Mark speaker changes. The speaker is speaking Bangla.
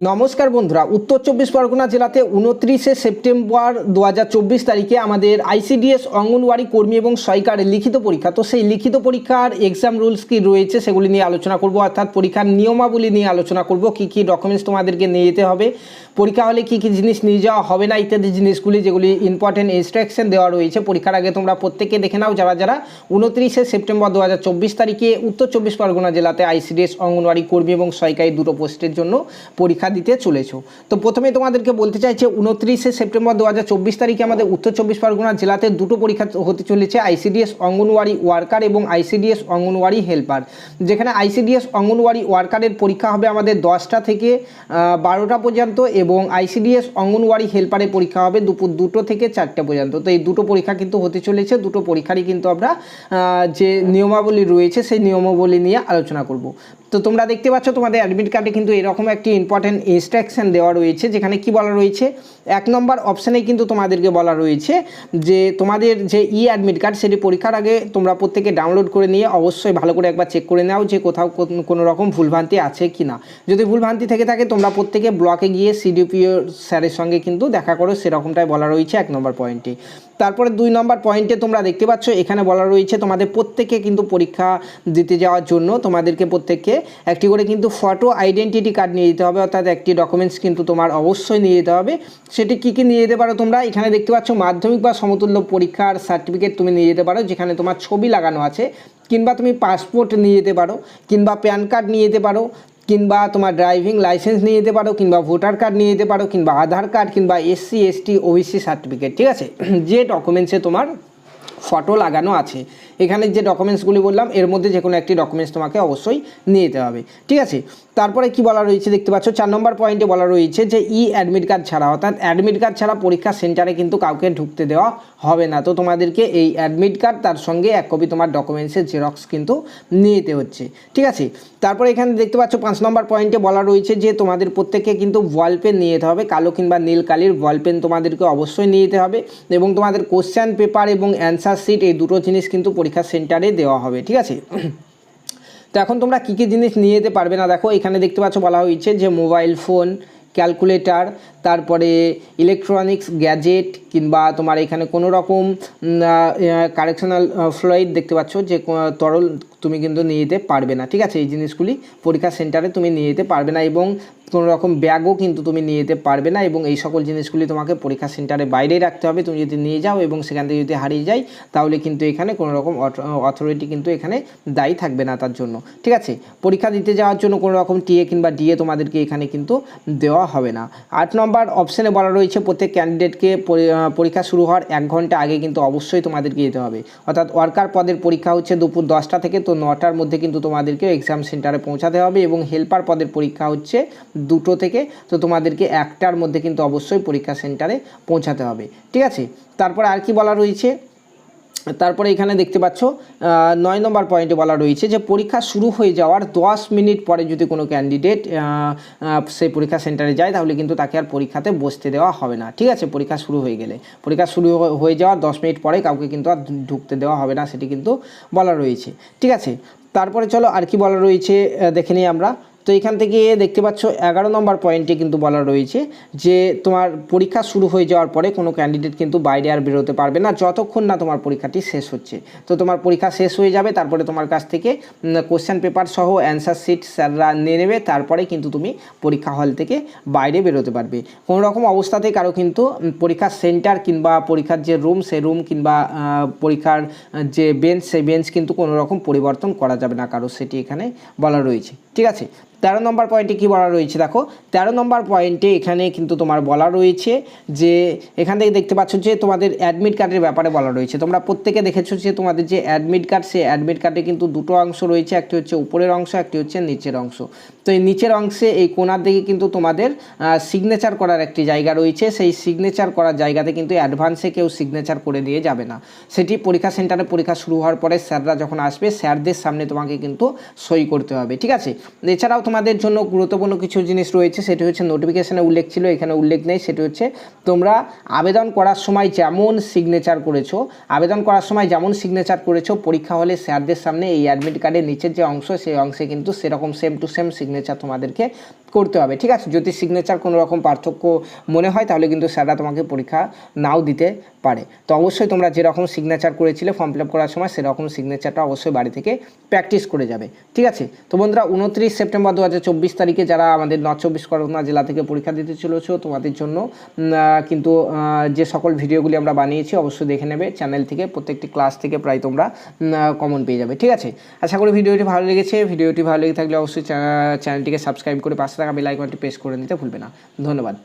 Speaker 1: নমস্কার বন্ধুরা, উত্তর চব্বিশ পরগনা জেলাতে উনত্রিশে সেপ্টেম্বর দু হাজার চব্বিশ তারিখে আমাদের আইসিডিএস অঙ্গনওয়াড়ি কর্মী এবং সরকারের লিখিত পরীক্ষা। তো সেই লিখিত পরীক্ষার এক্সাম রুলস কি রয়েছে সেগুলি নিয়ে আলোচনা করব, অর্থাৎ পরীক্ষার নিয়মাবলী নিয়ে আলোচনা করব, কি কি ডকুমেন্টস তোমাদেরকে নিয়ে যেতে হবে, পরীক্ষা হলে কি কি জিনিস নিয়ে যাওয়া হবে না ইত্যাদি জিনিসগুলি যেগুলি ইম্পর্টেন্ট ইনস্ট্রাকশন দেওয়া রয়েছে। পরীক্ষার আগে তোমরা প্রত্যেকে দেখে নাও, যারা যারা উনত্রিশে সেপ্টেম্বর দু হাজার চব্বিশ তারিখে উত্তর চব্বিশ পরগনা জেলাতে আইসিডিএস অঙ্গনওয়াড়ি কর্মী এবং সরকারি দুটো পোস্টের জন্য পরীক্ষা দিতে চলেছো। তো প্রথমে তোমাদেরকে বলতে চাইছে, উনত্রিশে সেপ্টেম্বর দু হাজার চব্বিশ তারিখে আমাদের উত্তর চব্বিশ পরগনা জেলাতে দুটো পরীক্ষা হতে চলেছে, আইসিডিএস অঙ্গনওয়াড়ি ওয়ার্কার এবং আইসিডিএস অঙ্গনওয়াড়ি হেল্পার। যেখানে আইসিডিএস অঙ্গনওয়াড়ি ওয়ার্কারের পরীক্ষা হবে আমাদের দশটা থেকে বারোটা পর্যন্ত এবং আইসিডিএস অঙ্গনওয়াড়ি হেল্পারের পরীক্ষা হবে দুপুর দুটো থেকে চারটে পর্যন্ত। তো এই দুটো পরীক্ষা কিন্তু হতে চলেছে, দুটো পরীক্ষারই কিন্তু আমরা যে নিয়মাবলী রয়েছে সেই নিয়মাবলী নিয়ে আলোচনা করব। তো তোমরা দেখতে পাচ্ছ তোমাদের অ্যাডমিট কার্ডে কিন্তু এরকম একটি ইম্পর্টেন্ট ইনস্ট্রাকশন দেওয়া রয়েছে, যেখানে কি বলা রয়েছে? এক নম্বর অপশানে কিন্তু তোমাদেরকে বলা রয়েছে যে তোমাদের যে ই অ্যাডমিট কার্ড সেটি পরীক্ষার আগে তোমরা প্রত্যেকে ডাউনলোড করে নিয়ে অবশ্যই ভালো করে একবার চেক করে নাও যে কোথাও কোন- রকম ভুলভ্রান্তি আছে কি না যদি ভুলভ্রান্তি থেকে থাকে, তোমরা প্রত্যেকে ব্লকে গিয়ে সিডিপিও স্যারের সঙ্গে কিন্তু দেখা করো, সেরকমটাই বলা রয়েছে এক নম্বর পয়েন্টে তারপরে দুই নম্বর পয়েন্টে তোমরা দেখতে পাচ্ছ, এখানে বলা রয়েছে তোমাদের প্রত্যেকে কিন্তু পরীক্ষা দিতে যাওয়ার জন্য, তোমাদেরকে প্রত্যেককে একটি করে কিন্তু ফটো আইডেন্টিটি কার্ড নিয়ে যেতে হবে, অর্থাৎ একটি ডকুমেন্টস কিন্তু তোমার অবশ্যই নিয়ে যেতে হবে। সেটি কী কী নিয়ে যেতে পারো তোমরা? এখানে দেখতে পাচ্ছ মাধ্যমিক বা সমতুল্য পরীক্ষার সার্টিফিকেট তুমি নিয়ে যেতে পারো, যেখানে তোমার ছবি লাগানো আছে, কিংবা তুমি পাসপোর্ট নিয়ে যেতে পারো, কিংবা প্যান কার্ড নিয়ে যেতে পারো। কিংবা তোমার ড্রাইভিং লাইসেন্স নিয়ে যেতে পারো, কিংবা ভোটার কার্ড নিয়ে যেতে পারো, কিংবা আধার কার্ড কিংবা এসসি এসটি ওবিসি সার্টিফিকেট ঠিক আছে? যে ডকুমেন্টসে তোমার ফটো লাগানো আছে। এখানে যে ডকুমেন্টসগুলি বললাম, এর মধ্যে যে কোনো একটি ডকুমেন্টস তোমাকে অবশ্যই নিয়ে যেতে হবে। ঠিক আছে? তারপরে কি বলা রয়েছে দেখতে পাচ্ছ? চার নম্বর পয়েন্টে বলা রয়েছে যে ই অ্যাডমিট কার্ড ছাড়া, অর্থাৎ অ্যাডমিট কার্ড ছাড়া পরীক্ষা সেন্টারে কিন্তু কাউকে ঢুকতে দেওয়া হবে না। তো তোমাদেরকে এই অ্যাডমিট কার্ড তার সঙ্গে এক কপি তোমার ডকুমেন্টসের জেরক্স কিন্তু নিয়ে যেতে হচ্ছে। ঠিক আছে? তারপরে এখানে দেখতে পাচ্ছ, পাঁচ নম্বর পয়েন্টে বলা রয়েছে যে তোমাদের প্রত্যেককে কিন্তু ওয়াল পেন নিয়ে যেতে হবে। কালো কিংবা নীল কালির ওয়াল পেন তোমাদেরকে অবশ্যই নিয়ে যেতে হবে এবং তোমাদের কোশ্চেন পেপার এবং অ্যান্সার শিট এই দুটো জিনিস কিন্তু পরীক্ষা সেন্টারে দেওয়া হবে, ঠিক আছে? তো এখন তোমরা কী কী জিনিস নিয়ে যেতে পারবে না? দেখো, এখানে দেখতে পাচ্ছ বলা হয়েছে যে মোবাইল ফোন ক্যালকুলেটর তারপরে ইলেকট্রনিক্স গ্যাজেট কিংবা তোমার এখানে কোনো রকম কারেকশনাল ফ্লুইড দেখতে পাচ্ছ যে তরল তুমি কিন্তু নিয়ে যেতে পারবে না। ঠিক আছে? এই জিনিসগুলি পরীক্ষা সেন্টারে তুমি নিয়ে যেতে পারবে না এবং কোনো রকম ব্যাগও কিন্তু তুমি নিয়ে যেতে পারবে না এবং এই সকল জিনিসগুলি তোমাকে পরীক্ষা সেন্টারে বাইরেই রাখতে হবে। তুমি যদি নিয়ে যাও এবং সেখান থেকে যদি হারিয়ে যায় তাহলে কিন্তু এখানে কোনো রকম অথরিটি কিন্তু এখানে দায়ী থাকবে না তার জন্য। ঠিক আছে? পরীক্ষা দিতে যাওয়ার জন্য কোনো রকম টিএ কিংবা ডিএ তোমাদেরকে এখানে কিন্তু দেওয়া হবে না। আট নম্বর অপশানে বলা রয়েছে, প্রত্যেক ক্যান্ডিডেটকে পরি- পরীক্ষা শুরু হওয়ার এক ঘণ্টা আগে কিন্তু অবশ্যই তোমাদেরকে যেতে হবে। অর্থাৎ ওয়ার্কার পদের পরীক্ষা হচ্ছে দুপুর দশটা থেকে তো নটার মধ্যে কিন্তু তোমাদেরকে এক্সাম সেন্টারে পৌঁছাতে হবে এবং হেল্পার পদের পরীক্ষা হচ্ছে দুটো থেকে তো তোমাদেরকে একটার মধ্যে কিন্তু অবশ্যই পরীক্ষা সেন্টারে পৌঁছাতে হবে। ঠিক আছে? তারপরে আর কি বলা রয়েছে? তারপরে এখানে দেখতে পাচ্ছ নয় নম্বর পয়েন্টে বলা রয়েছে যে পরীক্ষা শুরু হয়ে যাওয়ার দশ মিনিট পরে যদি কোনো ক্যান্ডিডেট সেই পরীক্ষা সেন্টারে যায়, তাহলে কিন্তু তাকে আর পরীক্ষাতে বসতে দেওয়া হবে না। ঠিক আছে, পরীক্ষা শুরু হয়ে গেলে। পরীক্ষা শুরু হয়ে যাওয়ার দশ মিনিট পরে কাউকে কিন্তু আর ঢুকতে দেওয়া হবে না, সেটি কিন্তু বলা রয়েছে। ঠিক আছে, তারপরে চলো আর কি বলা রয়েছে দেখে নিই আমরা। তো এখান থেকে দেখতে পাচ্ছ এগারো নম্বর পয়েন্টে কিন্তু বলা রয়েছে যে তোমার পরীক্ষা শুরু হয়ে যাওয়ার পরে কোনো ক্যান্ডিডেট কিন্তু বাইরে আর বেরোতে পারবে না, যতক্ষণ না তোমার পরীক্ষাটি শেষ হচ্ছে। তো তোমার পরীক্ষা শেষ হয়ে যাবে, তারপরে তোমার কাছ থেকে কোশ্চেন পেপার সহ অ্যান্সার শিট স্যাররা নিয়ে নেবে, তারপরে কিন্তু তুমি পরীক্ষা হল থেকে বাইরে বেরোতে পারবে। কোনো রকম অবস্থাতে কারও কিন্তু পরীক্ষার সেন্টার কিংবা পরীক্ষার যে রুম সেই রুম কিংবা পরীক্ষার যে বেঞ্চ সেই বেঞ্চ কিন্তু কোনো রকম পরিবর্তন করা যাবে না কারও, সেটি এখানে বলা রয়েছে। ঠিক আছে? তেরো নম্বর পয়েন্টে কি বলা রয়েছে দেখো? তেরো নম্বর পয়েন্টে এখানে কিন্তু তোমার বলা রয়েছে যে, এখান থেকে দেখতে পাচ্ছ যে তোমাদের অ্যাডমিট কার্ডের ব্যাপারে বলা রয়েছে। তোমরা প্রত্যেকে দেখেছ যে তোমাদের যে অ্যাডমিট কার্ড সেই অ্যাডমিট কার্ডে কিন্তু দুটো অংশ রয়েছে। একটি হচ্ছে উপরের অংশ, একটি হচ্ছে নিচের অংশ। তো এই নিচের অংশে এই কোনার দিকে কিন্তু তোমাদের সিগনেচার করার একটি জায়গা রয়েছে। সেই সিগনেচার করার জায়গাতে কিন্তু অ্যাডভান্সে কেউ সিগনেচার করে দিয়ে যাবে না। সেটি পরীক্ষা সেন্টারে পরীক্ষা শুরু হওয়ার পরে স্যাররা যখন আসবে, স্যারদের সামনে তোমাকে কিন্তু সই করতে হবে। ঠিক আছে? এছাড়াও তোমাদের জন্য গুরুত্বপূর্ণ কিছু জিনিস রয়েছে, সেটি হচ্ছে নোটিফিকেশানে উল্লেখ ছিল, এখানে উল্লেখ নেই, সেটি হচ্ছে তোমরা আবেদন করার সময় যেমন সিগনেচার করেছ, আবেদন করার সময় যেমন সিগনেচার করেছ, পরীক্ষা হলে স্যারদের সামনে এই অ্যাডমিট কার্ডের নিচের যে অংশ, সেই অংশে কিন্তু সেরকম সেম টু সেম সিগনেচার তোমাদেরকে করতে হবে, ঠিক আছে? যদি সিগনেচার কোনো রকম পার্থক্য মনে হয়, তাহলে কিন্তু স্যাররা তোমাকে পরীক্ষা নাও দিতে পারে। তো অবশ্যই তোমরা যেরকম সিগনেচার করেছিলে ফর্ম ফিল করার সময় সেরকম সিগনেচারটা অবশ্যই বাড়ি থেকে প্র্যাকটিস করে যাবে। ঠিক আছে? তো বন্ধুরা, উনত্রিশ সেপ্টেম্বর দু হাজার চব্বিশ তারিখে যারা আমাদের নর্থ চব্বিশ পরগনা জেলা থেকে পরীক্ষা দিতে চলেছো, তোমাদের জন্য কিন্তু যে সকল ভিডিওগুলি আমরা বানিয়েছি অবশ্যই দেখে নেবে। চ্যানেল থেকে, প্রত্যেকটি ক্লাস থেকে প্রায় তোমরা কমন পেয়ে যাবে। ঠিক আছে? আশা করি ভিডিওটি ভালো লেগেছে। ভিডিওটি ভালো লেগে থাকলে অবশ্যই চ্যানেলটিকে সাবস্ক্রাইব করে পাশে থাকা বেল আইকনটি প্রেস করে নিতে ভুলবে না। ধন্যবাদ।